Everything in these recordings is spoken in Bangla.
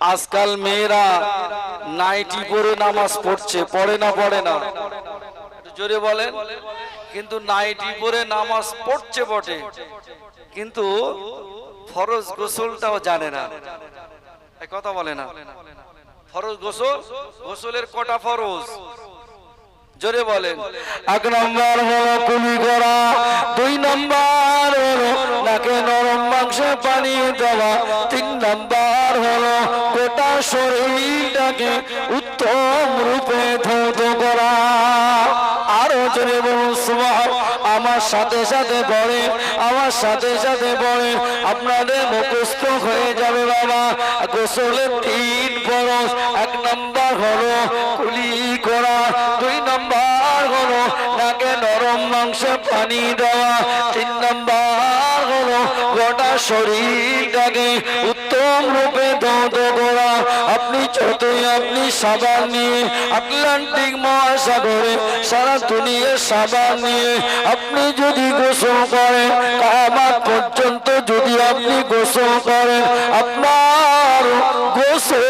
আজকাল মেয়েরা নাইটি পরে নামাজ পড়ছে, পড়ে না পড়ে না। জোরে বলেন। কিন্তু নাইটি পরে নামাজ পড়ছে বটে। কিন্তু ফরজ গোসলটাও জানে না। কথা বলে না। ফরজ গোসল, গোসলের কটা ফরজ? জোরে বলেন। এক নম্বর হলো কুলি করা, দুই নম্বর হলো নাকে নরম মাংসে পানি দেওয়া, তিন নম্বর হলো গোটা শরীরটাকে উত্তম রূপে ধৌত করা। আরও জোরে বলুন, সুবহান, আমার সাথে সাথে পড়ে আমার সাথে সাথে পড়ে আপনাদের মুখস্থ হয়ে যাবে বাবা, গোসলের তিন ফরজ এক নম্বর হলো কুলি করা দুই নম্বর হলো নরম মাংসে পানি দেওয়া। তিন নম্বর হলো গোটা শরীরটাকে উত্তম রূপে দৌত করা। আপনি যতই আপনি সাবান নিয়ে আটলান্টিক মহাসাগরে, সারা দুনিয়ার সাবান নিয়ে আপনি যদি গোসল করেন কামাত পর্যন্ত যদি আপনি গোসল করেন, আপনার গোসল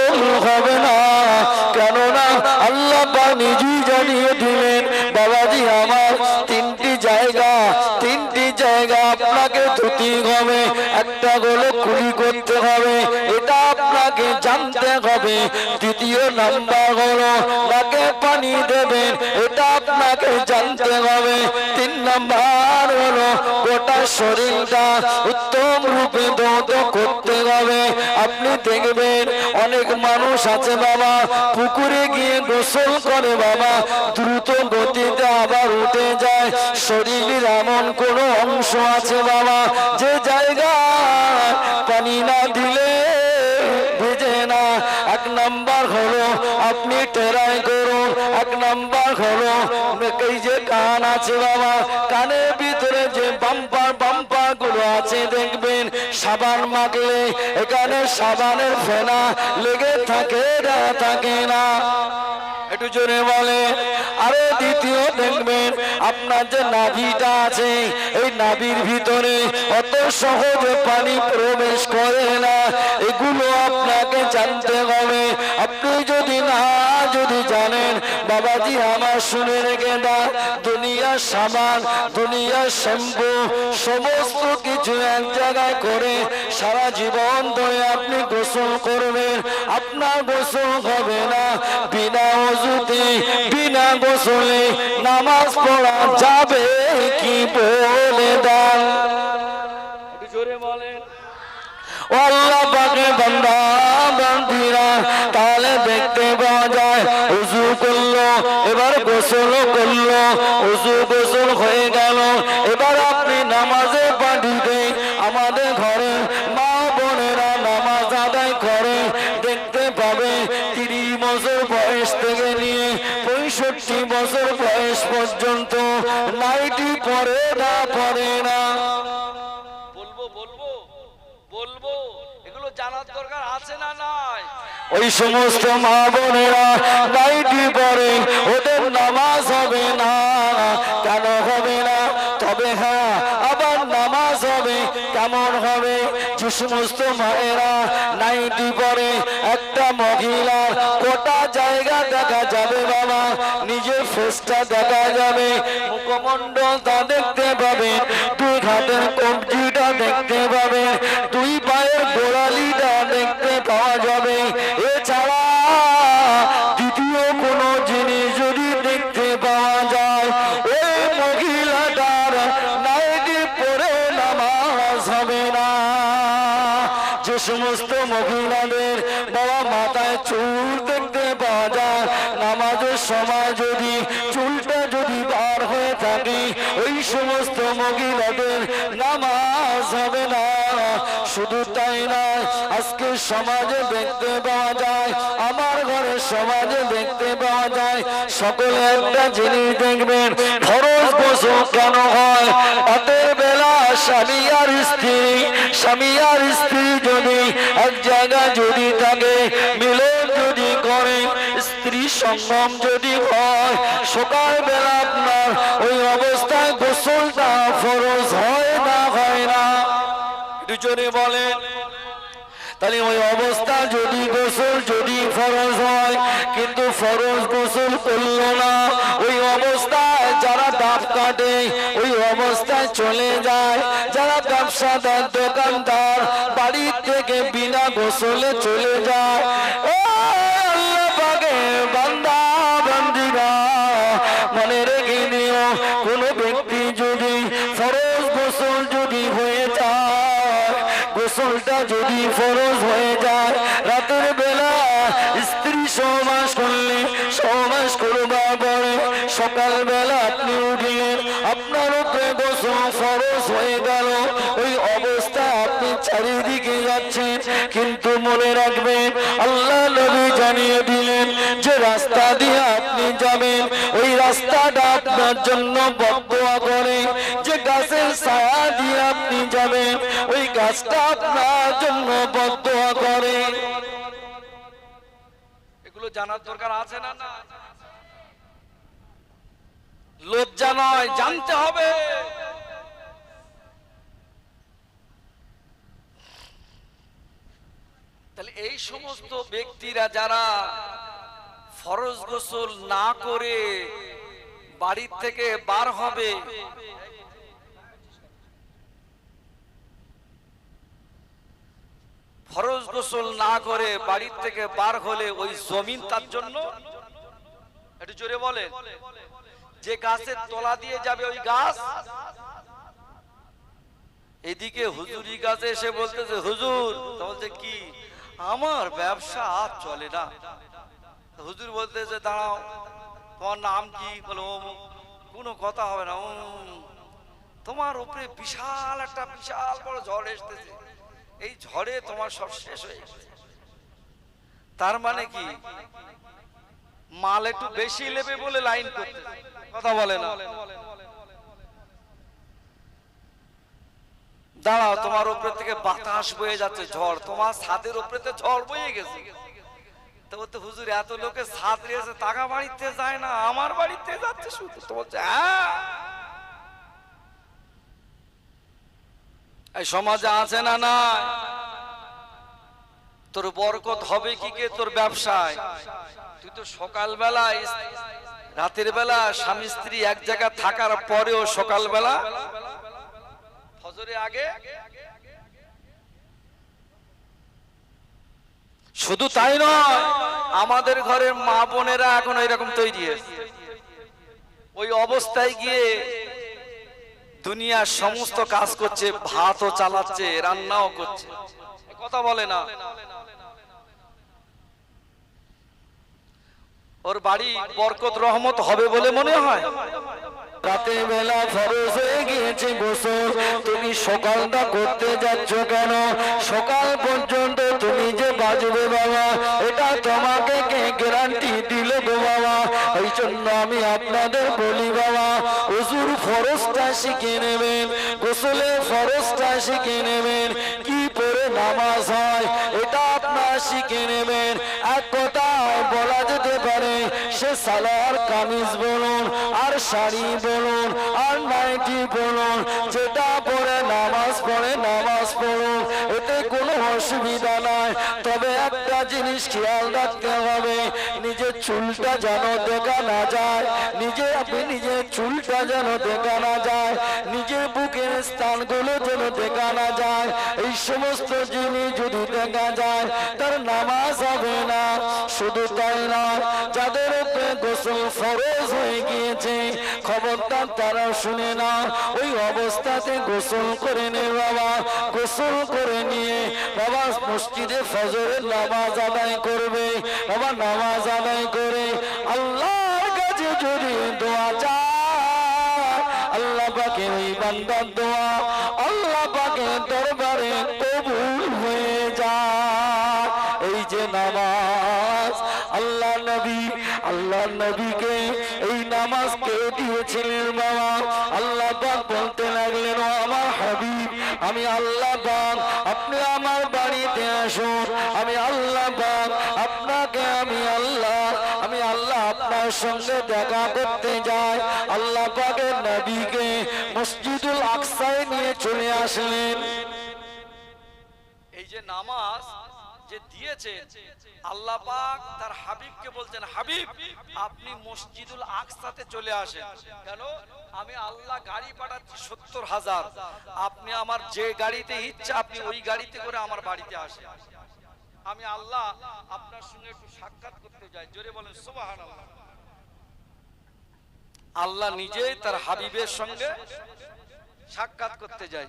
হবে না। কেননা আল্লাহ নিজেই জানিয়ে হবে, একটা হলো কুলি করতে হবে, এটা আপনাকে জানতে হবে। দ্বিতীয় নাম্বার হলো নাকে পানি দেবেন, এটা আপনাকে জানতে হবে। তিন নাম্বার গোটা শরীরটা উত্তম রূপে দৌত করতে হবে। আপনি দেখবেন অনেক মানুষ আছে বাবা, পুকুরে গিয়ে গোসল করে বাবা, দ্রুত গতিতে আবার উঠে যায়। শরীরের এমন কোনো অংশ আছে বাবা, যে জায়গা পানি না দিলে নাম্বার হলো আপনি টেরাই করুন। এক নাম্বার হলো এই যে কান আছে বাবা, কানের ভিতরে যে বাম্পার বাম্পারগুলো আছে, দেখবেন সাবান মাখলে এখানে সাবানের ফেনা লেগে থাকে না থাকে না। একটু জোরে বলে, আরে দ্বিতীয় দেখবেন, আপনার যে নাভিটা আছে, এই নাভির ভিতরে অত সহজে পানি প্রবেশ করে না। এগুলো আপনাকে জানতে হবে। আপনি যদি না, যদি জানেন, বাবাজি আমার শুনে রেখে দা দুনিয়ার সাবান দুনিয়ার শ্যাম্পু, সমস্ত কিছু এক জায়গায় করে সারা জীবন ধরে আপনি গোসল করবেন। আপনার গোসল হবে না। বিনা অজুতে বিনা গোসলে নামাজ পড়া যাবে কি বলে দান? জোরে বলেন। আল্লাহ পাকের বান্দা বান্দিরা তাহলে দেখতে পাওয়া যায় উজু করল এবার গোসল করল উজু গোসল হয়ে গেল বছর বয়স থেকে নিয়ে পঁয়ষট্টি বছর বয়স পর্যন্ত নাইটি পরে না পরে না। বলব বলব বলব এগুলো জানার দরকার আছে না নাই? ওই সমস্ত মা বোনেরা নাইটি পরে ওদের নামাজ হবে না কেন হবে না তবে হ্যাঁ আবার নামাজ হবে কেমন হবে যে সমস্ত মায়েরা নাইটি পরে একটা মহিলার কোটা জায়গা দেখা যাবে বাবা। নিজের ফেসটা দেখা যাবে। মুখমণ্ডলটা দেখতে পাবে দুই হাতের কবজিটা দেখতে পাবে শুধু তাই নয়, আজকে সমাজে দেখতে পাওয়া যায়, আমার ঘরে সমাজে দেখতে পাওয়া যায়, সকলে একটা জিনিস দেখবেন খরচ বসু কেন হয়? রাতের বেলা স্বামী আর স্ত্রী, স্বামী আর স্ত্রী যদি এক জায়গায় যদি থাকে, মিলন যদি করে, স্ত্রী সঙ্গম যদি হয় সকাল বেলা আপনার ওই অবস্থায় গোসলটা দুজনে বলেন। তাহলে ওই অবস্থা যদি গোসল, যদি ফরজ হয়, কিন্তু ফরজ গোসল করল না। ওই অবস্থায় যারা ডাব কাটে, ওই অবস্থায় চলে যায়। যারা ব্যবসাদার দোকানদার বাড়ি থেকে বিনা গোসলে চলে যায়। আপনি চারিদিকে যাচ্ছেন কিন্তু মনে রাখবেন, আল্লাহ নবী জানিয়ে দিলেন যে রাস্তা দিয়ে আপনি যাবেন, ওই রাস্তাটা আপনার জন্য বদোয়া করে। যে গাছের ছায়া দিয়ে আপনি যাবেন, ওই গাছটা আপনার জন্য বদোয়া করে। জানার দরকার আছে না? লজ্জা নয়, জানতে হবে। তাহলে এই সমস্ত ব্যক্তিরা যারা ফরজ গোসল না করে বাড়ির থেকে বার হবে, ফরজ গোসল না করে বাড়ির থেকে বার হলে ওই জমিন তার জন্য? একটু জোরে বলে যে গাছের তলা দিয়ে যাবে ওই গাছ? এদিকে হুজুরি গাছে এসে বলতেছে, হুজুর বলছে, কি? আমার ব্যবসা আর চলে না। হুজুর বলতেছে দাঁড়াও, তোমার নাম কি? কোনো কথা হবে না তোমার উপরে বিশাল একটা বিশাল বড় ঝড় এসতেছে এই ঝড়ে তোমার সব শেষ হয়ে গেছে। তার মানে কি? মাল একটু বেশি নেবে বলে লাইন করতে। কথা বলে না। দাঁড়াও, তোমার উপরে থেকে বাতাস বয়ে যাচ্ছে ঝড়। তোমার ছাদের উপরে তো ঝড় বয়ে গেছে। হ্যাঁ। এই সমাজে আছে না না তোর বরকত হবে কি কে তোর ব্যবসায়? তুই তো সকালবেলা রাতের বেলা স্বামী স্ত্রী এক জায়গায় থাকার পরেও সকালবেলা ফজরে আগে? শুধু তাই নয় আমাদের ঘরের মা বোনেরা এখন এরকম তৈরি ওই অবস্থায় গিয়ে দুনিয়ার সমস্ত কাজ করছে ভাতও চালাচ্ছে রান্নাও করছে। কথা বলে না। ওর বাড়ি বরকত রহমত হবে বলে মনে হয়? রাতের বেলা ফরজ হয়ে গিয়েছে গোসল। তুমি সকালটা করতে যাচ্ছ কেন? সকাল পর্যন্ত তুমি যে বাজবে বাবা, এটা তোমাকে কে গ্যারান্টি দিল গো বাবা? এই জন্য আমি আপনাদের বলি বাবা, হুজুর ফরজটা শিখে নেবেন, গোসলের ফরজটা শিখে নেবেন। কি পরে নামাজ হয় শিখে নেবেন। এক কথায় বলা যেতে পারে, সে সালোয়ার কামিজ বলুন, আর শাড়ি বলুন, আর নাইটি বলুন, যেটা পরে নামাজ পড়ে নামাজ পড়ুন, এতে কোনো অসুবিধা নাই। তবে একটা জিনিস খেয়াল রাখতে হবে নিজের চুলটা যেন দেখা না যায়, নিজে আপনি নিজের চুলটা যেন দেখা না যায় নিজের বুকের স্থানগুলো যেন দেখা না যায়, এই সমস্ত জিনিস যদি দেখা যায়, তার নামাজ হবে না। শুধু তাই নয়, যাদের গোসল ফরজ হয়ে গিয়েছে, খবরদার তারা শুনে না ওই অবস্থাতে গোসল করে নে বাবা, গোসল করে নিয়ে বাবা মসজিদে ফজরের নামাজ আদায় করবে, বাবা নামাজ আদায় করে আল্লাহর কাছে যদি দোয়া চায় বান্দার দোয়া আল্লাহ পাকে দরবারে কবুল হয়ে এই যে নামাজ, আল্লাহ নবী, আল্লাহ নবীকে এই নামাজ কে দিয়েছিলেন বাবা। আল্লাহ পাক বলতে লাগলেন, "ও আমার হাবিব, আমি আল্লাহ পাক, আপনি আমার বাড়িতে আসুন, আমি আল্লাহ সঙ্গে দেখা করতে যাই আল্লাহ পাকের নবীকে মসজিদুল আকসায় নিয়ে চলে আসলেন। এই যে নামাজ যে দিয়েছে, আল্লাহ পাক তার হাবিবকে বলছেন, হাবিব, আপনি মসজিদুল আকসাতে চলে আসেন। কেন? আমি আল্লাহ গাড়ি পাঠাচ্ছি সত্তর হাজার। আপনি আমার যে গাড়িতে ইচ্ছা, আপনি ওই গাড়িতে করে আমার বাড়িতে আসেন। আমি আল্লাহ আপনার সঙ্গে একটু সাক্ষাৎ করতে যাই। জোরে বলেন, সুবহানাল্লাহ। আল্লাহ নিজেই তার হাবিবের সঙ্গে সাক্ষাৎ করতে যায়।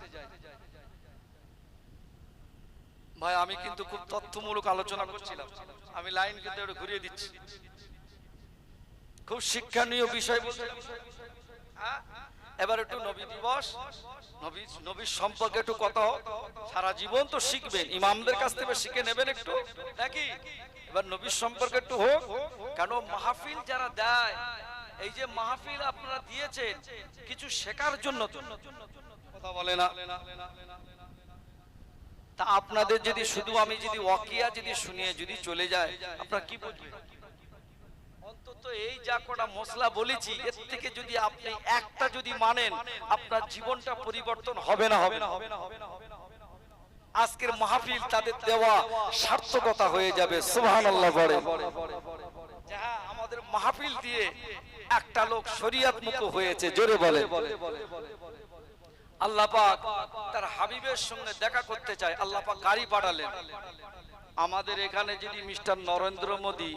ভাই, আমি কিন্তু খুব তথ্যমূলক আলোচনা করছিলাম। আমি লাইন কিন্তু একটু ঘুরিয়ে দিচ্ছি। খুব শিক্ষণীয় বিষয় হ্যাঁ? এবার একটু নবী দিবস, নবী, নবীর সম্পর্কে একটু কথা হোক। সারা জীবন তো শিখবেন, ইমামদের কাছ থেকে শিখে নেবেন একটু। নাকি? এবার নবীর সম্পর্কে একটু হোক। কেন? মাহফিল যারা দেয় এই যে মাহফিল আপনারা দিয়েছেন কিছু শেখার জন্য কথা বলে না। তা আপনাদের যদি শুধু আমি যদি ওয়াকিয়া যদি শুনিয়ে যদি চলে যায় আপনারা কি বুঝবেন অন্তত এই যা কটা মশলা বলেছি এর থেকে যদি আপনি একটা যদি মানেন আপনার জীবনটা পরিবর্তন হবে না হবে না হবে না হবে না হবে না হবে না। আজকের মাহফিল তাদের দেওয়া সার্থকতা হয়ে যাবে সুবহানাল্লাহ বলে। আমাদের মাহফিল দিয়ে একটা লোক শরিয়াত মুক্ত হয়েছে জোরে বলে আল্লাহ পাক তার হাবিবের সঙ্গে দেখা করতে চায় আল্লাহ পাক গাড়ি পাঠালেন। আমাদের এখানে যদি মিস্টার নরেন্দ্র মোদী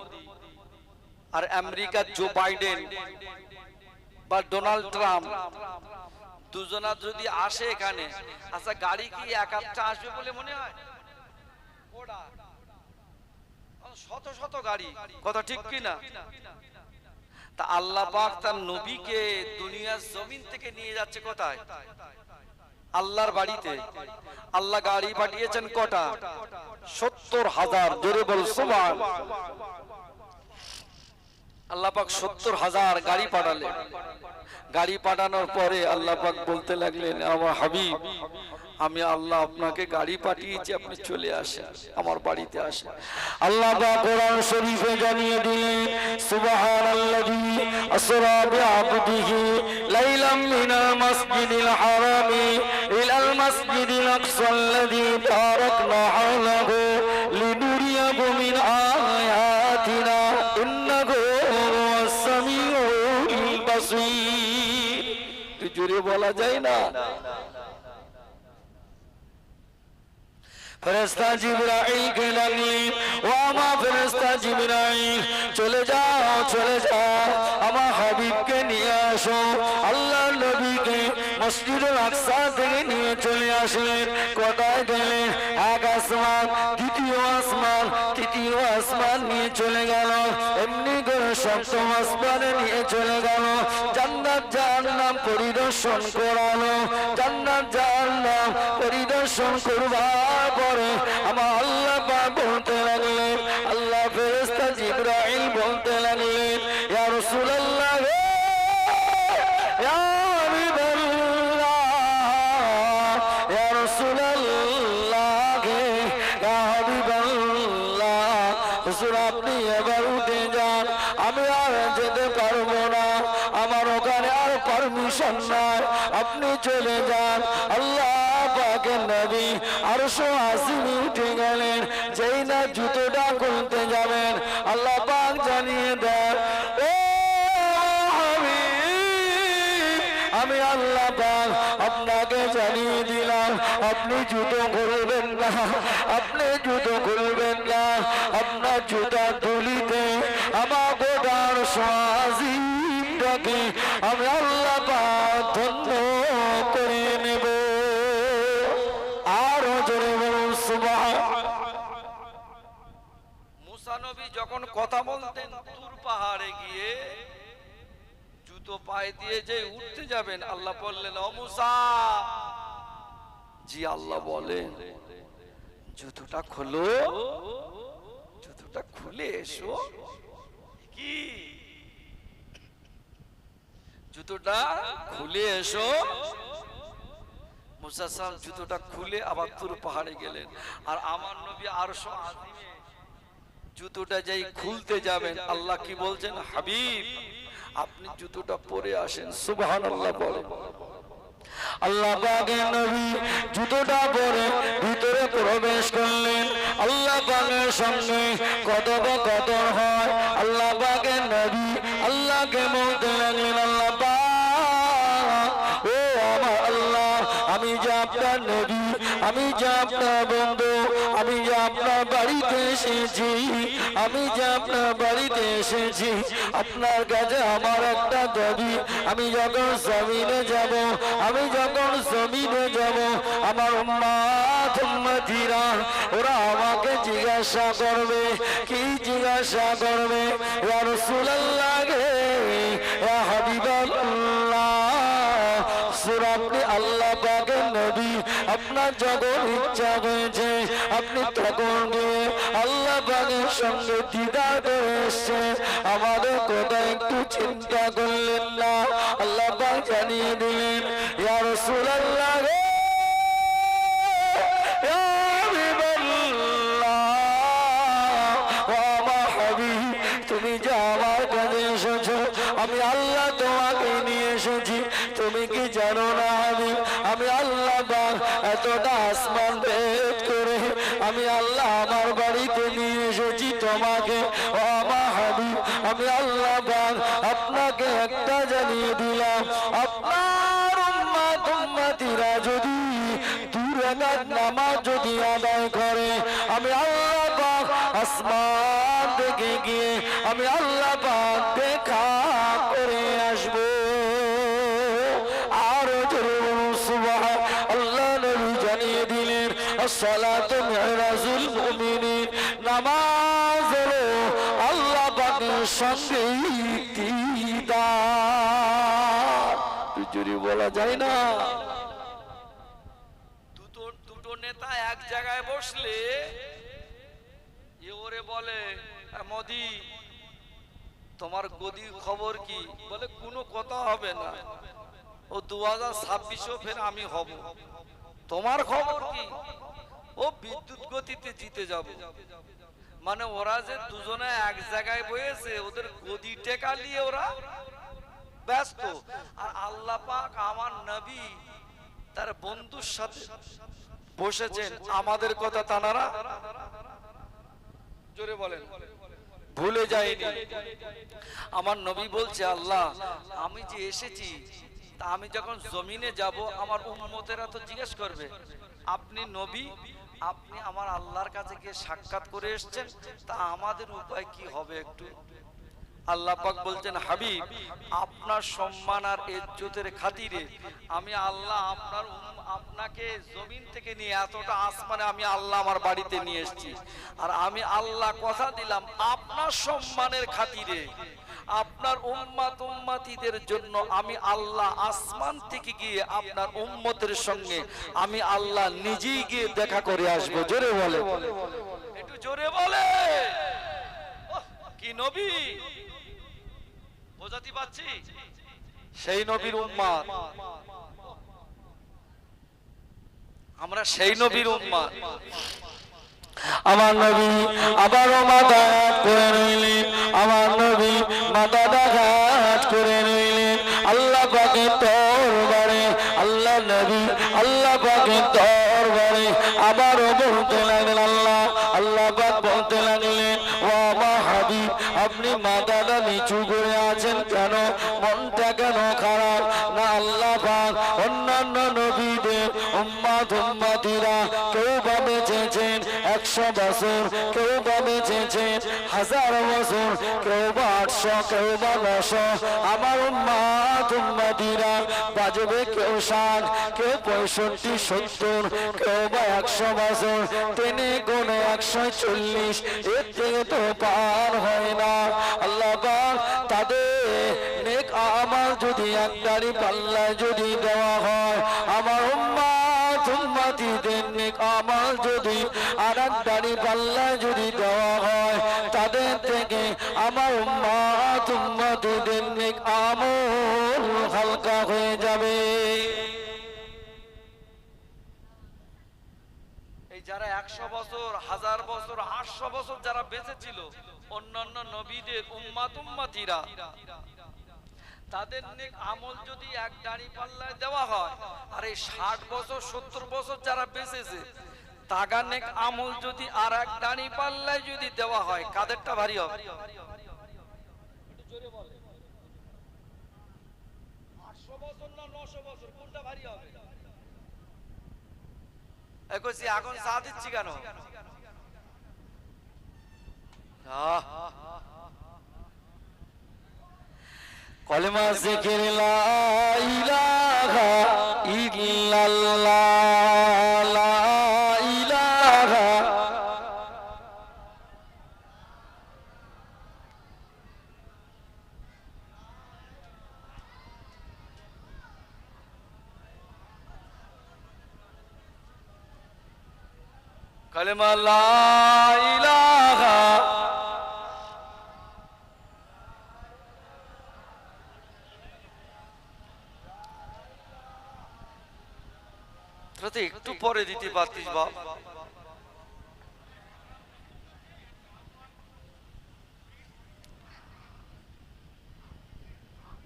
আর আমেরিকার জো বাইডেন বা ডোনাল্ড ট্রাম্প দুজনা যদি আসে এখানে আচ্ছা গাড়ি কি এক একটা আসবে বলে মনে হয়? শত শত গাড়ি। কথা ঠিক কি না? তা আল্লাহ পাক তার নবীকে দুনিয়ার জমিন থেকে নিয়ে যাচ্ছে কোথায়? আল্লাহর বাড়িতে। আল্লাহ গাড়ি পাঠিয়েছেন কটা? সত্তর হাজার, জোরে বল সুবহান। আল্লাহ পাক সত্তর হাজার গাড়ি পাঠালেন। গাড়ি পাঠানোর পরে আল্লাহ পাক বলতে লাগলেন, আমার হাবিব, আমি আল্লাহ আপনাকে গাড়ি পাঠিয়েছি, আপনি চলে আসেন, আমার বাড়িতে আসেন। আল্লাহ পাক কোরআন শরীফে জানিয়ে দিলেন, সুবহানাল্লাযী আসরা বিআবদিহি লাইলাম মিনাল মাসজিদিল হারামি ইলাল মাসজিদিল আকসাল্লাযী বারাকনা হাওলাহু বলা যায় না। চলে যাও চলে যাও। আমার হাবিবকে নিয়ে আসো। আল্লাহ নবীকে আকসা থেকে নিয়ে চলে আসলেন। কোথায় গেলেন? এক আসমান, দ্বিতীয় আসমান, তৃতীয় আসমান নিয়ে চলে গেল। এমনি করে সপ্তম আসমানে নিয়ে চলে গেল। জান্নাত পরিদর্শন করানো জান্নাত, জাহান্নাম পরিদর্শন করবার পরে আমার আল্লাহ বলতে লাগলেন, আল্লাহ ফেরেস্তা জিব্রাইল বলতে লাগলেন চলে যান। আল্লাহ পাকের নবী আরশো আসিনি উঠে গেলেন। যেই না জুতোটা খুলতে যাবেন, আল্লাহ পাক জানিয়ে দেন আমি আল্লাহ পাক আপনাকে জানিয়ে দিলাম, আপনি জুতো খুলবেন না, আপনি জুতো খুলবেন না, আপনার জুতা তুলিতে আমার গোটার সাজিটাকে কথা বলতেন তুর পাহাড়ে গিয়ে। জুতো পায়ে দিয়ে যে উঠতে যাবেন। আল্লাহ বললেন, ও মুসা! জি, আল্লাহ বলেন, জুতোটা খোলো, জুতোটা খুলে এসো। কি? জুতোটা খুলে এসো? মুসা সাহেব জুতোটা খুলে আবার তুর পাহাড়ে গেলেন। আর আমার নবী আরশো আজিমে জুতোটা যাই খুলতে যাবেন, আল্লাহ কি বলছেন? হাবিব, আপনি জুতোটা পরে আসেন, সুবহানাল্লাহ বলে আল্লাহ নবী জুতোটা পরে ভিতরে প্রবেশ করলেন। আল্লাহ পাকের সঙ্গে কথোপকথন হয়। আল্লাহ পাকের নবী আল্লাহকে বলতে লাগলেন আমি যে আপনার বন্ধু, আমি যে আপনার বাড়িতে এসেছি, আমি যে আপনার বাড়িতে এসেছি, আপনার কাছে আমার একটা দাবি, আমি যখন জমিনে যাব, আমি যখন জমিনে যাব, আমার উম্মাতিরা, ওরা আমাকে জিজ্ঞাসা করবে, কি জিজ্ঞাসা করবে? রাসূলুল্লাহ গে হাবিবাল্লাহ। আপনি আল্লাহ পাকের নবী। আপনার যখন ইচ্ছা হয়েছে, আপনি তখন আল্লাহ সঙ্গে আমাদের কথা একটু চিন্তা করলেন না। আল্লাহ জানিয়ে দিলেন আসমান ভেদ করে আমি আল্লাহ আমার বাড়িতে নিয়ে এসেছি তোমাকে। ও হাবিব, আমি আল্লাহ আপনাকে একটা জানিয়ে দিলাম। আপনার যদি নামাজ যদি আদায় করে, আমি আল্লাহ আসমান গিয়ে, আমি আল্লাহ দুটো নেতা এক জায়গায় বসলে ওরে বলে মোদি, তোমার গদি খবর কি? বলে, কোনো কথা হবে না। ও দু হাজার ছাব্বিশেও ফের আমি হব। তোমার খবর কি? ও বিদ্যুৎ গতিতে জিতে যাব। মানে ওরা যে দুজনে এক জায়গায় বয়েছে ওদের গদি টেকা নিয়ে ওরা ব্যস্ত। আর আল্লাহ পাক আমার নবী তার বন্ধুর সাথে বসেছেন। আমাদের কথা তানারা জোরে বলেন। ভুলে যায়নি। আমার নবী বলছে, আল্লাহ, আমি যে এসেছি, তা আমি যখন জমিনে যাব, আমার উম্মতেরা তো জিজ্ঞেস করবে, আপনি নবী আপনি আমার আল্লাহর কাছে গিয়ে সাক্ষাৎ করে এসছেন তা আমাদের উপায় কি হবে একটু? আল্লাহ পাক বলছেন, হাবিব, আপনার সম্মান আর ইজ্জতের খাতিরে আমি আল্লাহ আপনার আপনাকে জমিন থেকে নিয়ে এতটা আসমানে আমি আল্লাহ আমার বাড়িতে নিয়ে এসেছি। আর আমি আল্লাহ কথা দিলাম আপনার সম্মানের খাতিরে। আপনার উম্মাত উম্মাতিদের জন্য আমি আল্লাহ আসমান থেকে গিয়ে আপনার উম্মতের সঙ্গে আমি আল্লাহ নিজেই গিয়ে দেখা করে আসব। জোরে বলে একটু জোরে বলে কি নবী? বোঝাতে পারছি? সেই নবীর উম্মাদ। আমরা সেই নবীর উম্মাদ। আমার নবী আবারও মাথা করে রইলেন। আমার নবী মাথাটা ঘাট করে রইলেন। আল্লাহ পাকে তরবারে আল্লাহ নবী আল্লাহ পাকে তরবারে আবারও বলতে লাগলেন আল্লাহ আল্লাহ পাক বলতে লাগলেন আমার হাবিব আপনি মাথাটা নিচু করে আছেন কেন? মনটা কেন খারাপ? না আল্লাহ অন্যান্য নবীদের উম্মাদ উম্মাদিরা কেউ বা বেঁচেছেন একশো বছর, কেউ বা বেঁচেছেন হাজার বছর, কেউ বা আটশো, কেউ বা নশো। আমার উম্মাদ উম্মাদিরা বাজবে কেউ ষাট, কেউ পঁয়ষট্টি, সত্তর, কেউ বা একশো বছর। কোনো একশো চল্লিশ, এর পার হয় আমার যদি দেওয়া হয়, আমার উম্মা উম্মাতিদের নেক আমার যদি আর একটারি পাল্লায় যদি দেওয়া হয়, তাদের থেকে আমার উম্মা উম্মাতিদের নেক আমল হালকা হয়ে যাবে এই যারা একশো বছর, হাজার বছর, আটশো বছর যারা বেঁচে ছিল, অন্যান্য নবীদের উম্মাত উম্মাতিরা, তাদের আমল যদি এক দাড়ি পাল্লায় দেওয়া হয়, আর এই ষাট বছর, সত্তর বছর যারা বেঁচেছে আমল যদি আর এক দাড়ি পাল্লায় যদি দেওয়া হয়, কাদেরটা ভারী হবে? আটশো বছর না নশো বছর, কোনটা ভারী হবে? কইছি, এখন চা দিচ্ছি কেন? কলেমা জিকির লা দিতে বাপ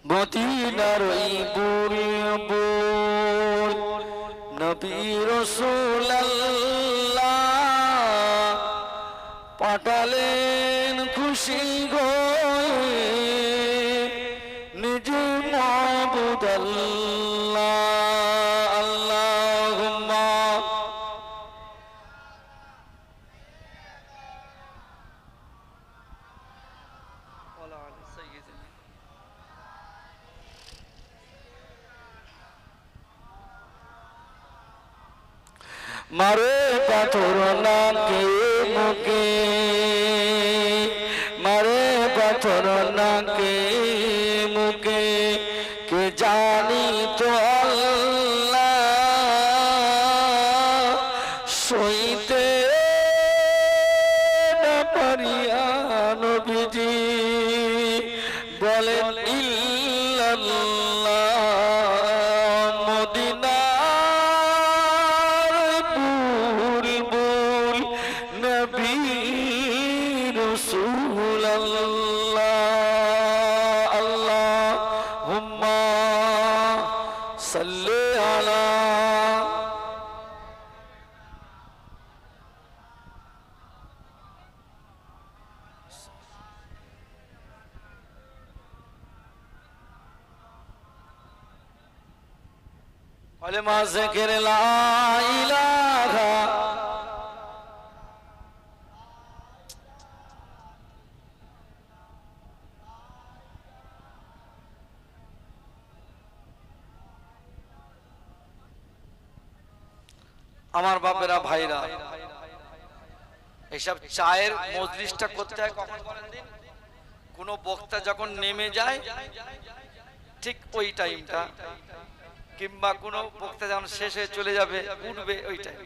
মদিনার ওই বুলবুল নবী রাসূলুল্লাহ পাঠালেন খুশি গয়ে তো আমার বাপেরা, ভাইরা। এইসব চায়ের মজলিসটা করতে হয় কখন কোন বক্তা যখন নেমে যায়, ঠিক ওই টাইমটা। কিংবা কোন বক্তা যখন শেষ হয়ে চলে যাবে, উঠবে ওই টাইম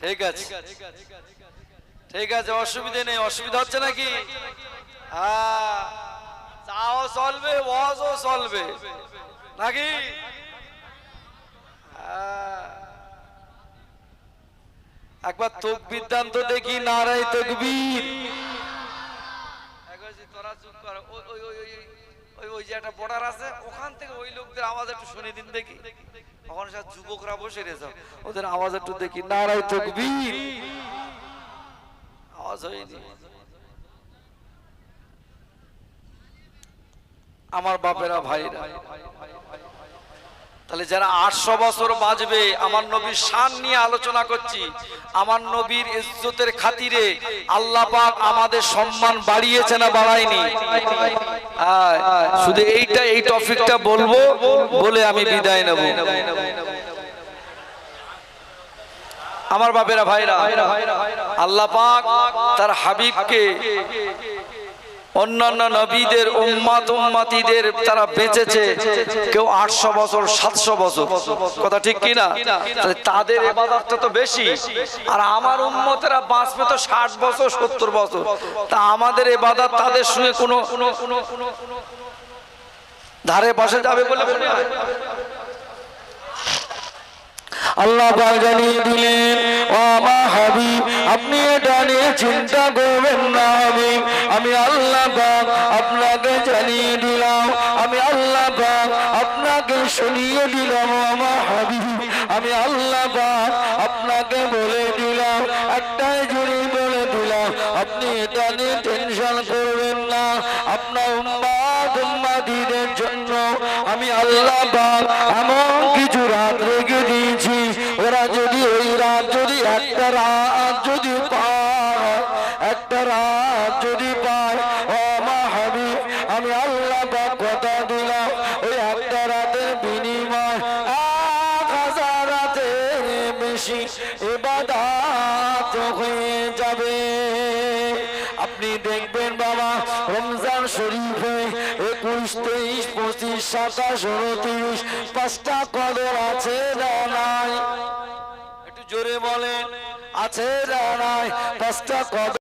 ঠিক আছে। ঠিক আছে, অসুবিধে নেই, অসুবিধা হচ্ছে নাকি? হ্যাঁ চাও চলবে ওয়াজও চলবে। নাকি? হ্যাঁ। একবার তকবির। দেখি নারাই তোরা ওই ওই যে একটা আছে, ওখান থেকে ওই লোকদের আওয়াজ একটু শুনে দিন দেখি। ওখানে সব যুবকরা বসে রয়েছে, ওদের আওয়াজ একটু দেখি নারাই তকবীর। আমার বাপেরা, ভাইরা, তাহলে যারা আটশো বছর বাঁচবে, আমার নবীর শান নিয়ে আলোচনা করছি। আমার নবীর ইজ্জতের খাতিরে আল্লাহ পাক আমাদের সম্মান বাড়িয়েছে না বাড়ায়নি? শুধু এইটা, এই টপিকটা বলব, বলে আমি বিদায় নেব। আমার বাপেরা ভাইরা, আল্লাহ পাক তার হাবিবকে অন্যান্য নবীদের উম্মাত উম্মাতিদের তারা বেঁচেছে, কেউ আটশো বছর, সাতশো বছর। কথা ঠিক কি না? তাহলে তাদের এবাদতটা তো বেশি, আর আমার উম্মতেরা বাঁচবে তো ষাট বছর, সত্তর বছর। তা আমাদের এবাদত তাদের সঙ্গে কোনো ধারে পাশে যাবে বলে মনে হয়? আল্লাহ জানিয়ে দিলেন, ও আমার হাবিব, আপনি এটা নিয়ে চিন্তা করবেন না হাবিব। আমি আল্লাহ আপনাকে জানিয়ে দিলাম, আমি আল্লাহ আপনাকে শুনিয়ে দিলাম, ও হাবিব। আমি আল্লাহ আপনাকে বলে দিলাম, একটাই জুড়ি বলে দিলাম, আপনি এটা নিয়ে টেনশন করবেন না। আপনার উম্মাদ, উম্মাদিদের জন্য আমি আল্লাহ এমন কিছু রাত রেখে দিয়েছি ওরা যদি ওই রাত যদি একটা রাত যদি পায়, একটা রাত যদি পায়। ও আমি আল্লাহ কথা দিলাম, ওই একটা রাতের বিনিময় এক হাজার রাতের বেশি এবাদাত হয়ে যাবে। আপনি দেখবেন বাবা, রমজান শরীফে একুশ, তেইশ, পঁচিশ, সাতাশ, উনত্রিশ, পাঁচটা কদর আছে না নাই? জোরে বলেন আছে জানায় পাঁচটা কদর